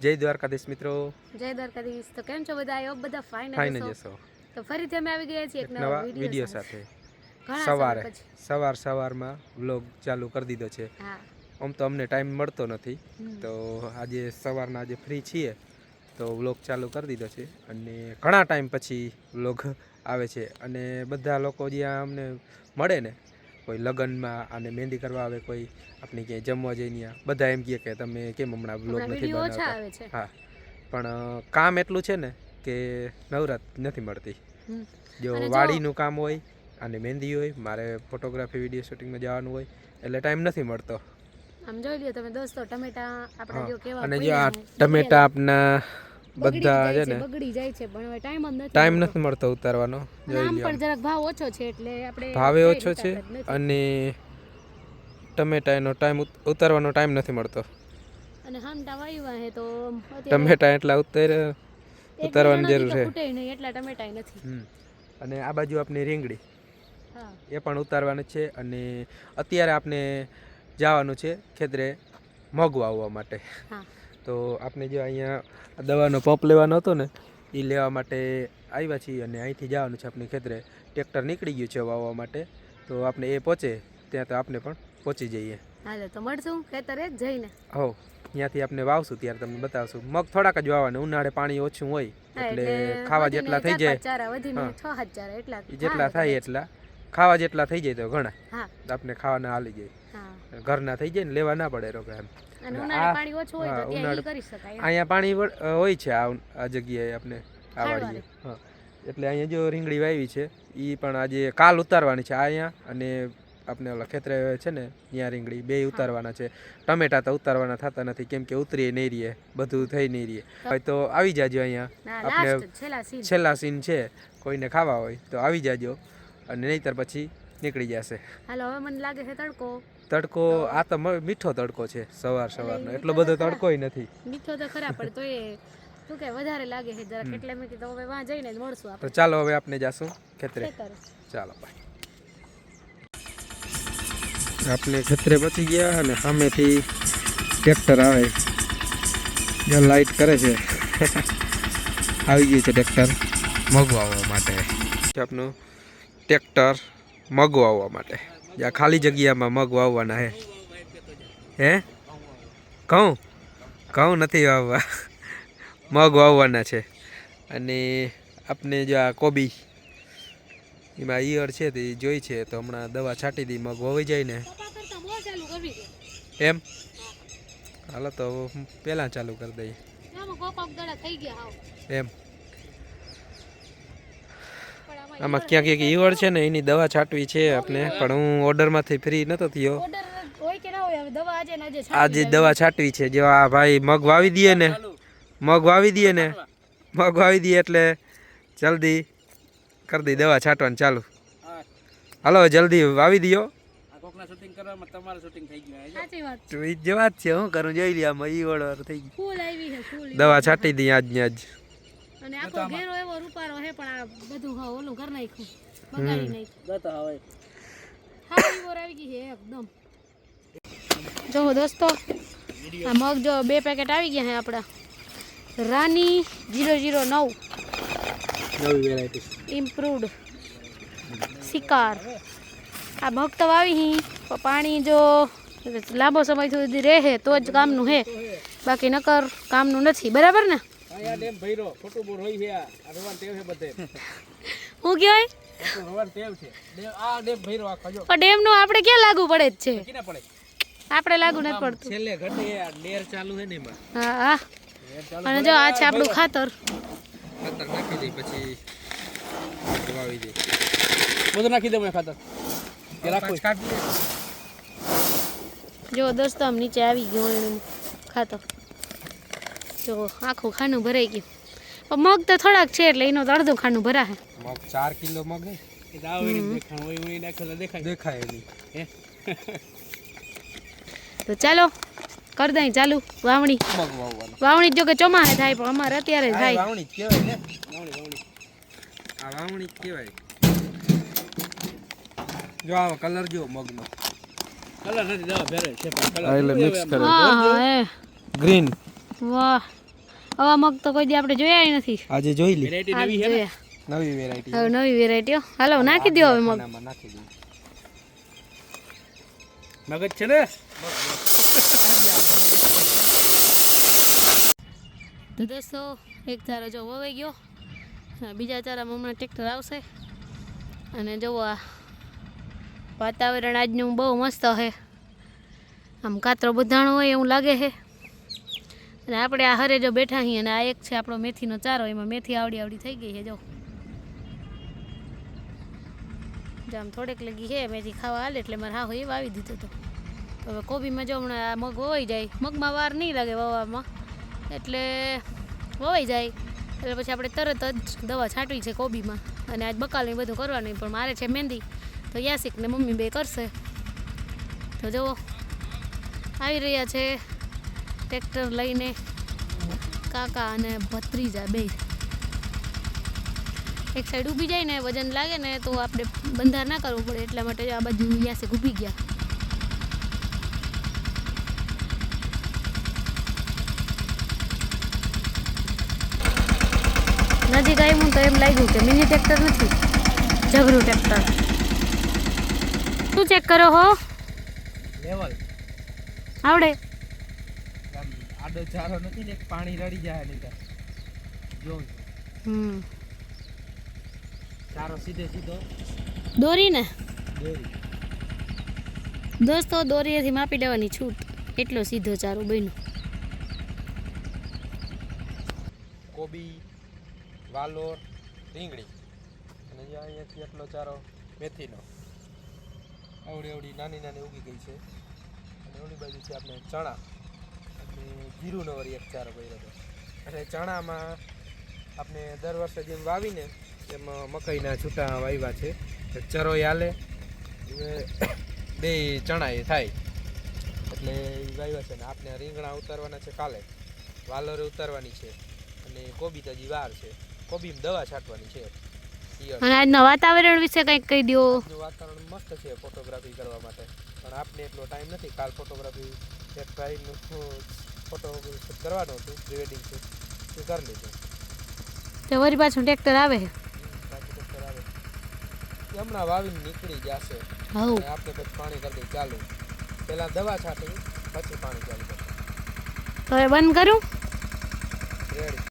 જય દ્વારકાધીશ મિત્રો. જય દ્વારકાધીશ. તો કેમ છો બધા? આયો બધા ફાઇન ફાઇન જ હશો. તો ફરીથી અમે આવી ગયા છીએ એક નવા વીડિયો સાથે. સવારે સવાર સવારમાં વ્લોગ ચાલુ કરી દીધો છે. આમ તો અમને ટાઈમ મળતો નથી. તો આજે સવારના આજે ફ્રી છીએ. તો વ્લોગ ચાલુ કરી દીધો છે. અને ઘણા ટાઈમ પછી વ્લોગ આવે છે. અને બધા લોકો જ્યાં અમને મળે ને કોઈ લગ્નમાં અને મહેંદી કરવા આવે કોઈ આપણે ક્યાંય જમવા જઈને બધા એમ કહે કે તમે કેમ હમણાં વ્લોગ નથી બનાવતા? હા. પણ કામ એટલું છે ને કે નવરાત નથી મળતી. જો વાડીનું કામ હોય અને મહેંદી હોય મારે ફોટોગ્રાફી વીડિયો શૂટિંગમાં જવાનું હોય એટલે ટાઈમ નથી મળતો. આમ જોઈ લ્યો તમે દોસ્તો ટમેટા આપણા. જો કેવા અને જો આ ટમેટા આપના બધા છે ને બગડી જાય છે પણ હવે ટાઈમ જ નથી ટાઈમ. નથી મળતો ઉતારવાનો લ્યો પણ જરાક ભાવ ઓછો છે એટલે આપણે ભાવે ઓછો છે. અને ટમેટાનો ટાઈમ ઉતારવાનો ટાઈમ નથી મળતો. અને હામટા વાયવા હે તો ટમેટા એટલા ઉતાર ઉતારવાની જરૂર છે. નહીં એટલા ટમેટા નથી. અને આ બાજુ આપની રીંગડી હા. એ પણ ઉતારવાની છે અને અત્યારે આપણે જવાનું છે ખેતરે મગ વાવવા માટે. હા. તો આપણે જે અહીંયા દવાનો પંપ લેવાનો હતો ને એ લેવા માટે આવ્યા છીએ અને અહીંથી જવાનું છે આપણે ખેતરે. ટ્રેક્ટર નીકળી ગયું છે વાવવા માટે. તો આપણે એ પહોંચે ત્યાં તો આપણે પણ પહોંચી જઈએ. હાલો તો મળશું ખેતરે જઈને. હો ત્યાંથી આપણે વાવશું ત્યારે તમને બતાવશું. મગ થોડાક જ વાવવાના ઉનાળે પાણી ઓછું હોય એટલે ખાવા જેટલા થઈ જાય. જેટલા થાય એટલા. ખાવા જેટલા થઈ જાય તો ઘણા. આપણે ખાવાના હાલી જાય. ઘરના થઈ જાય ને લેવા ના પડે રોકે એમ. અહીંયા પાણી હોય છે આ આ જગ્યાએ આપણે આ વાડીએ એટલે અહીંયા જો રીંગણી વાવી છે એ પણ આજે કાલ ઉતારવાની છે. આ અહીંયા અને આપણે ઓલા ખેતરે છે ને ત્યાં રીંગણી બે ઉતારવાના છે. ટમેટા તો ઉતારવાના થતા નથી કેમ કે ઉતરીએ નહીં રહીએ બધું થઈ નહીં રહીએ. હોય તો આવી જાજો અહીંયા. આપણે છેલ્લા સીન છે કોઈને ખાવા હોય તો આવી જાજો. અને નહીંતર પછી નીકળી જશે. હાલો હવે મને લાગે છે તડકો. તડકો આ તો મીઠો તડકો છે સવાર સવારનો. એટલો બધો તડકોય નથી. મીઠો તો ખરા પણ તો એ શું કે વધારે લાગે છે જરાક. એટલે મેં કીધું હવે વાં જઈને જ મળશું તો આપણે ચાલો હવે આપણે જાશું ખેતરે. ચાલો બાય આપણે ખેતરે પછી ગયા અને સામેથી ટ્રેક્ટર આવે. જ્યાં લાઈટ કરે છે. આવી ગયું છે ટ્રેક્ટર. મગવા માટે. આપનું ટ્રેક્ટર મગ વાવવા માટે. જ્યાં ખાલી જગ્યામાં મગ વાવવાના હે. હે? ઘઉં? ઘઉં નથી વાવવા. મગ વાવવાના છે. અને આપણે જો આ કોબી, એમાં ઈયળ છે તે જોઈ છે તો હમણાં દવા છાંટી દી, મગ વવાઈ જાય ને. એમ? હાલો તો પહેલાં ચાલુ કરી દઈએ. એમ? આમાં ક્યાંક એક ઈયળ છે ને એની દવા છાંટવી છે આપણે પણ હું ઓર્ડરમાંથી ફ્રી નહોતો થયો. આજે દવા છાંટવી છે. જો આ ભાઈ મગ વાવી દઈએ ને મગ વાવી દઈએ ને મગ વાવી દઈએ એટલે જલ્દી કરી દઈ દવા છાંટવાનું ચાલુ. હાલો જલ્દી વાવી દો વાત તો ઈ જ વાત છે હું કરું? જોઈ લે આમાં ઓર્ડર થઈ ફૂલ દવા છાંટી દઈએ આજની આજ. અને આખો ઘેરો એવો રૂપારો હે પણ આ બધું હા ઓલું ઘર નાખ્યું બગાડી નાખ્યું. હા ઈવોર આવી ગઈ છે એકદમ. જો દોસ્તો આ મગ જો બે પેકેટ આવી ગયા હે આપણા. રાની જીરો જીરો નવ. નવી વેરાયટી ઇમ્પ્રુવડ શિકાર. આ મગ તો વાવી હી પાણી જો લાંબો સમય સુધી રહે તો જ કામનું હે. બાકી નકર કામનું નથી. બરાબર ને? હું કહેવાય? પણ ડેમનું આપણે ક્યાં લાગુ પડે જ છે? આપણે લાગુ નથી પડતું. છેલ્લે ઘટે ડેર ચાલુ છે ને એમાં. હા હા. અને જો આ છે આપણું ખાતર. ખાતર નાખી દઈ પછી વાવી દે. બધું નાખી દઉં ખાતર. પાંચ કાઢી દે. જો દોસ્તો આમ નીચે આવી ગયું એનું ખાતર. જો આખું ખાનું ભરાઈ ગયું. પણ મગ તો થોડાક છે એટલે એનો તો અડધું ખાનું ભરાશે. મગ ચાર કિલો મગ દેખાય. દેખાય નહીં. હે? તો ચાલો કર દઈ ચાલુ વાવણી. વાવણી જો કે ચોમાસે થાય પણ અમારે અત્યારે થાય. વાવણી કહેવાય ને. વાવણી વાવણી. આ વાવણી કહેવાય. જો આવો કલર જો મગનો. કલર નથી દવા ભેરે છે પણ કલર. એટલે મિક્સ કરે. હા હા. એ ગ્રીન વાહ. આવા મગ તો કોઈ દી આપણે જોયા નથી. આજે જોઈ લી. વેરાયટી નવી છે નવી વેરાયટી હવે નવી વેરાયટીઓ હાલો નાખી દો હવે મગ. નાખી દઉં મગજ છે ને? તો દોસ્તો એક ચારો જો વવાઈ ગયો. બીજા ચારામાં હમણાં ટ્રેક્ટર આવશે. અને જુઓ આ વાતાવરણ આજનું બહુ મસ્ત છે. આમ કાતરો બધાણો હોય એવું લાગે છે. અને આપણે આ હરે જો બેઠા છીએ અને આ એક છે આપણો મેથીનો ચારો, એમાં મેથી આવડી આવડી થઈ ગઈ છે, જો. આમ થોડેક લગી છે, મેથી ખાવા હાલે એટલે મારે હા એ વાવી દીધો હતો. હવે કોબીમાં જો હમણાં આ મગ વવાઈ જાય. મગમાં વાર નહીં લાગે વવામાં એટલે વવાઈ જાય. એટલે પછી આપણે તરત જ દવા છાંટવી છે કોબીમાં. અને આજ બકાલને બધું કરવાનું, પણ મારે છે મહેંદી. તો યાસિક ને મમ્મી બે કરશે. તો જુઓ. આવી રહ્યા છે. ટ્રેક્ટર લઈને કાકા અને ભત્રીજા બે. એક સાઈડ ઊભી જાય ને વજન લાગે ને તો આપણે બંધાર ના કરવું પડે એટલા માટે આ બાજુ વ્યાસે ઊભી ગયા. નજીક આવ્યું તો એમ લાગ્યું કે મિની ટ્રેક્ટર નથી જબરું ટ્રેક્ટર શું ચેક કરો હો? લેવલ આવડે. આડો ચારો નથી ને પાણી રડી જાય નહીં જો હમ. ચારો સીધે સીધો. દોરી ને દોરી. દોસ્તો દોરીએથી માપી દેવાની છૂટ. એટલો સીધો ચારો બન્યો. કોબી વાલોર રીંગણી. અને જે અહીંયાથી એટલો ચારો મેથીનો. આવડી આવડી નાની નાની ઉગી ગઈ છે. અને ઓલી બાજુ છે આપણે ચણા. અને વળી એક ચારો કર્યો હતો. એટલે ચણામાં આપણે દર વર્ષે જેમ વાવીને એમાં મકાઈના છૂટા વાવ્યા છે. ચરો હાલે. બે ચણા એ થાય. એટલે વાવ્યા છે ને આપણે રીંગણા ઉતારવાના છે કાલે. વાલોરે ઉતારવાની છે. અને કોબી તો હજી વાર છે. કોબીમાં દવા છાંટવાની છે. અને આજના વાતાવરણ વિશે કંઈક કહી દો. વાતાવરણ મસ્ત છે ફોટોગ્રાફી કરવા માટે. પણ આપને એટલો ટાઈમ નથી. કાલ ફોટોગ્રાફી એક ટાઈમનું ફોટો કરવાનો હતો પ્રી વેડિંગ શૂટ એ કરી લીધું તમારી પાછું ટ્રેક્ટર આવે ટ્રેક્ટર આવે. તો હમણાં વાવીને નીકળી જશે આપણે પછી પાણી કરી દઈએ ચાલુ. પહેલાં દવા છાંટી પછી પાણી ચાલુ કરીએ. તો એ બંધ કરું? રેડી